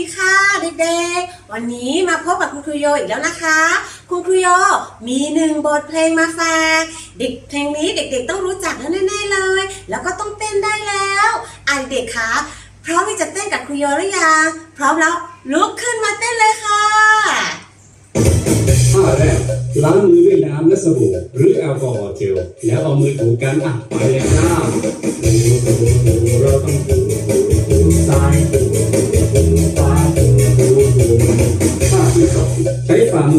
ดีค่ะเด็กๆ วันนี้มาพบกับคุณครูโยอีกแล้วนะคะ คุณครูโยมีหนึ่งบทเพลงมาฝากเด็กเพลงนี้เด็กๆ ต้องรู้จักแล้วแน่ๆเลย แล้วก็ต้องเต้นได้แล้วอะเด็กคะพร้อมที่จะเต้นกับครูโยหรือยังพร้อมแล้วลุกขึ้นมาเต้นเลยค่ะท่าแรกล้างมือด้วยน้ำและสบู่หรือแอลกอฮอล์เจลแล้วเอามือถูกันอะไปเลยหน้า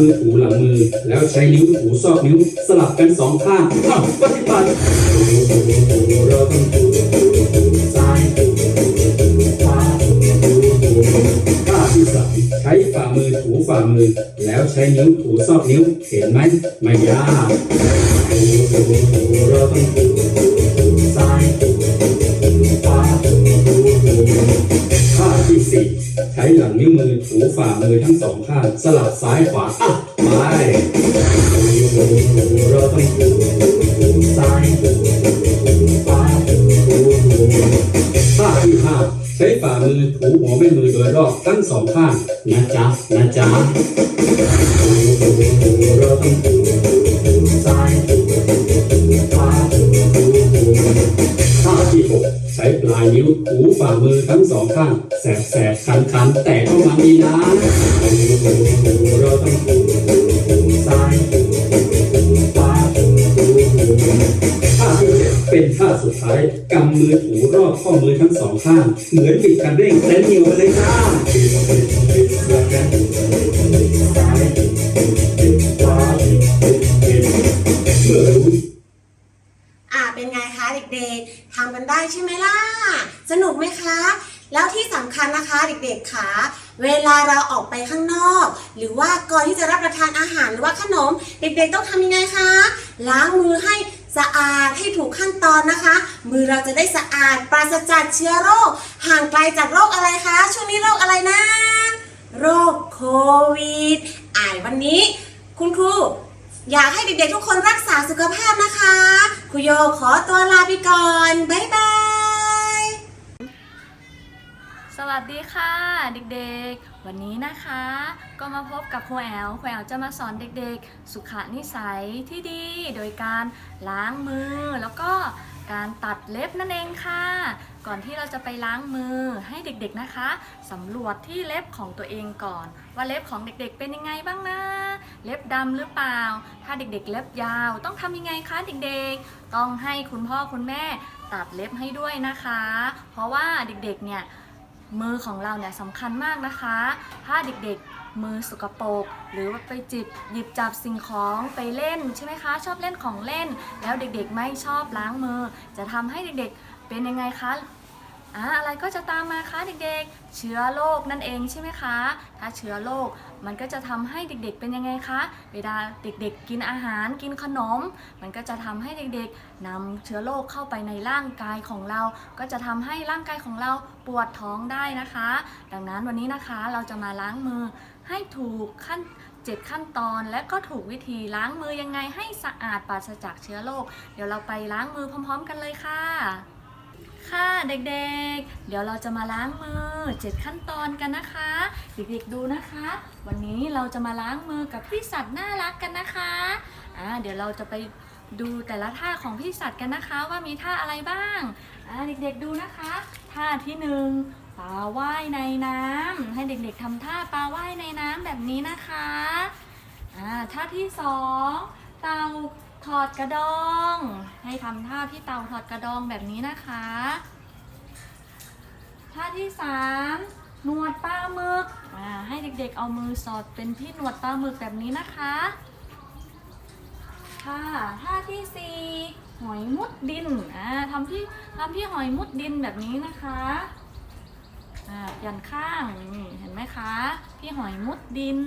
มือถูหลังมือ แล้วใช้นิ้วถูซอกนิ้วสลับกันสองข้างอ้าวปฏิบัติถูถูถูเราต้องถูถูถูซ้าที่สามใช้ฝ่ามือถูฝ่ามือ แล้วใช้นิ้วถูซอกนิ้วเห็นไหมไม่ยากถูถูถูเราต้องถูถูถูซ้าย ช้หลังนิ้วมือถูฝ่ามือทั้งสองข้างสลับซ้ายขวาอะไปเราต้องถูซ้ายถูขวาถูถูถูท่าที่ห้าใช้ฝ่ามือถูหัวแม่มือโดยรอบทั้งสองข้างนะจ๊ะนะจ๊ะเราต้องถูซ้ายขวา ท่าที่หกใช้ปลายนิ้วถูฝ่ามือทั้งสองข้าง แสบแสบคันคันแต่ต้องมันดีนะเราต้องถูถูซ้ายถูถูขวาถูท่าที่เจ็ดเป็นท่าสุดท้ายกำมือถูรอบข้อมือทั้งสองข้าง เหมือนบิดคันเร่งเต้นเหนียวไปเลยจ้า เด็กๆทำกันได้ใช่ไหมล่ะ สนุกไหมคะ แล้วที่สำคัญนะคะเด็กๆคะเวลาเราออกไปข้างนอก หรือว่าก่อนที่จะรับประทานอาหารหรือว่าขนม เด็กๆต้องทำยังไงคะ ล้างมือให้สะอาดให้ถูกขั้นตอนนะคะ มือเราจะได้สะอาดปราศจากเชื้อโรค ห่างไกลจากโรคอะไรคะ ช่วงนี้โรคอะไรนะ โรคโควิดอ่ายวันนี้ คุณครู อยากให้เด็กๆทุกคนรักษาสุขภาพนะคะครูโยขอตัวลาไปก่อน บ๊ายบาย สวัสดีค่ะ เด็กๆ วันนี้นะคะ ก็มาพบกับครูแอลครูแอลจะมาสอนเด็กๆ สุขนิสัยที่ดี โดยการล้างมือแล้วก็ การตัดเล็บนั่นเองค่ะ ก่อนที่เราจะไปล้างมือให้เด็กๆนะคะสำรวจที่เล็บของตัวเองก่อน ว่าเล็บของเด็กๆเป็นยังไงบ้างนะ เล็บดำหรือเปล่า ถ้าเด็กๆ เล็บยาวต้องทำยังไงคะเด็กๆ ต้องให้คุณพ่อคุณแม่ตัดเล็บให้ด้วยนะคะ เพราะว่าเด็กๆเนี่ยมือของเราเนี่ยสำคัญมากนะคะ ถ้าเด็กๆ มือสกปรกหรือว่าไปจิบหยิบจับสิ่งของไปเล่นใช่ไหมคะ ชอบเล่นของเล่น แล้วเด็กๆไม่ชอบล้างมือ จะทำให้เด็กๆเป็นยังไงคะ อะไรก็จะตามมาคะเด็กๆ เชื้อโรคนั่นเองใช่ไหมคะ ถ้าเชื้อโรคมันก็จะทำให้เด็กๆเป็นยังไงคะ เวลาเด็กๆ กินอาหารกินขนม มันก็จะทำให้เด็กๆนำเชื้อโรคเข้าไปในร่างกายของเรา ก็จะทำให้ร่างกายของเราปวดท้องได้นะคะ ดังนั้นวันนี้นะคะเราจะมาล้างมือให้ถูกขั้นเจ็ดขั้นตอนและก็ถูกวิธีล้างมือยังไงให้สะอาดปราศจากเชื้อโรค เดี๋ยวเราไปล้างมือพร้อม ๆ กันเลยค่ะ เด็กๆ เดี๋ยวเราจะมาล้างมือเจ็ดขั้นตอนกันนะคะ เด็กๆดูนะคะ วันนี้เราจะมาล้างมือกับพี่สัตว์น่ารักกันนะคะอ่าเดี๋ยวเราจะไปดูแต่ละท่าของพี่สัตว์กันนะคะว่ามีท่าอะไรบ้างอ่าเด็กๆดูนะคะ ท่าที่หนึ่งปลาว่ายในน้ำให้เด็กๆทำท่าปลาว่ายในน้ำแบบนี้นะคะอ่าท่าที่สองเต่าถอดกระดอง ให้ทำท่าพี่เต่าถอดกระดองแบบนี้นะคะ ท่าที่สามหนวดปลาหมึกอ่าให้เด็กๆเอามือสอดเป็นที่หนวดปลาหมึกแบบนี้นะคะ ค่ะท่าที่สี่หอยมุดดินอ่าทำที่ทำที่หอยมุดดินแบบนี้นะคะอ่าเปลี่ยนข้างนี่เห็นไหมคะที่หอยมุดดิน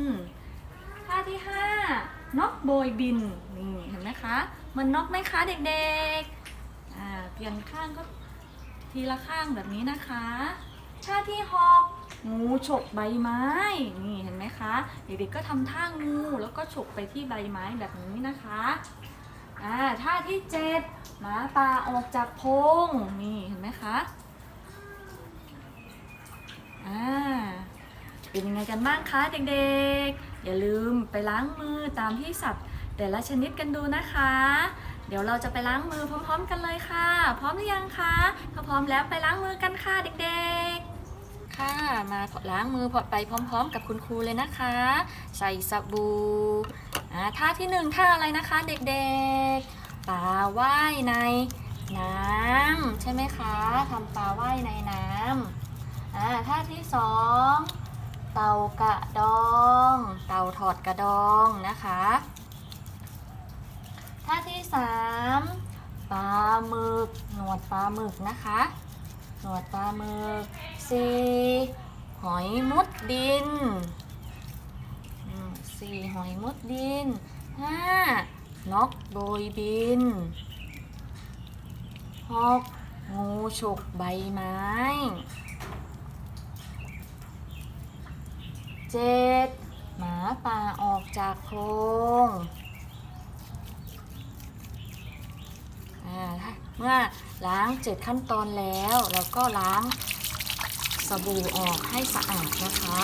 ท่าที่ห้านกโบยบินนี่เห็นไหมคะเหมันนกไหมคะเด็กๆอ่าเปลี่ยนข้างก็ ทีละข้างแบบนี้นะคะ ท่าที่หกงูฉกใบไม้ นี่เห็นไหมคะ เด็กๆก็ทำท่างูแล้วก็ฉกไปที่ใบไม้แบบนี้นะคะอ่าท่าที่เจ็ดหมาป่าออกจากโพงนี่เห็นไหมคะอ่าเป็นยังไงกันบ้างคะเด็กๆ อย่าลืมไปล้างมือตามที่สัตว์แต่ละชนิดกันดูนะคะ เดี๋ยวเราจะไปล้างมือพร้อม ๆ กันเลยค่ะ พร้อมหรือยังคะถ้าพร้อมแล้วไปล้างมือกันค่ะเด็กๆ ค่ะ มาล้างมือพอไปพร้อม ๆ กับคุณครูเลยนะคะ ใส่สบู่ท่าที่หนึ่งท่าอะไรนะคะเด็กๆปลาว่ายในน้ำใช่ไหมคะทำปลาว่ายในน้ำอ่าท่าที่สองเต่ากระดอง เต่าถอดกระดองนะคะ ท่าที่ สามปลาหมึก หนวดปลาหมึกนะคะ หนวดปลาหมึกสี่หอยมุดดินอืมสี่หอยมุดดินห้านกโบยบินหกงูฉกใบไม้เจ็ดหมาป่าออกจากโพรง อ่าถ้า เมื่อล้างเจ็ดขั้นตอนแล้วเราก็ล้างสบู่ออกให้สะอาดนะคะ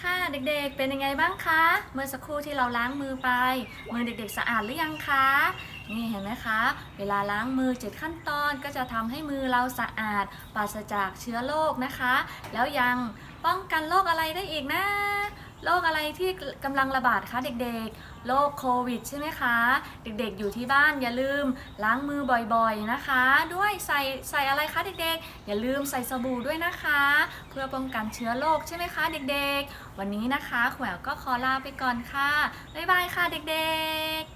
ค่ะเด็กๆ เป็นยังไงบ้างคะ เมื่อสักครู่ที่เราล้างมือไป มือเด็กๆ สะอาดหรือยังคะ นี่เห็นไหมคะ เวลาล้างมือ 7 ขั้นตอนก็จะทำให้มือเราสะอาดปราศจากเชื้อโรคนะคะ แล้วยังป้องกันโรคอะไรได้อีกนะโรคอะไรที่กำลังระบาดคะเด็กๆ โรคโควิดใช่ไหมคะ เด็กๆอยู่ที่บ้านอย่าลืมล้างมือบ่อยๆนะคะ ด้วยใส่ใส่อะไรคะเด็กๆ อย่าลืมใส่สบู่ด้วยนะคะ เพื่อป้องกันเชื้อโรคใช่ไหมคะเด็กๆ วันนี้นะคะแขวก็ขอลาไปก่อนค่ะ บ๊ายบายค่ะเด็กๆ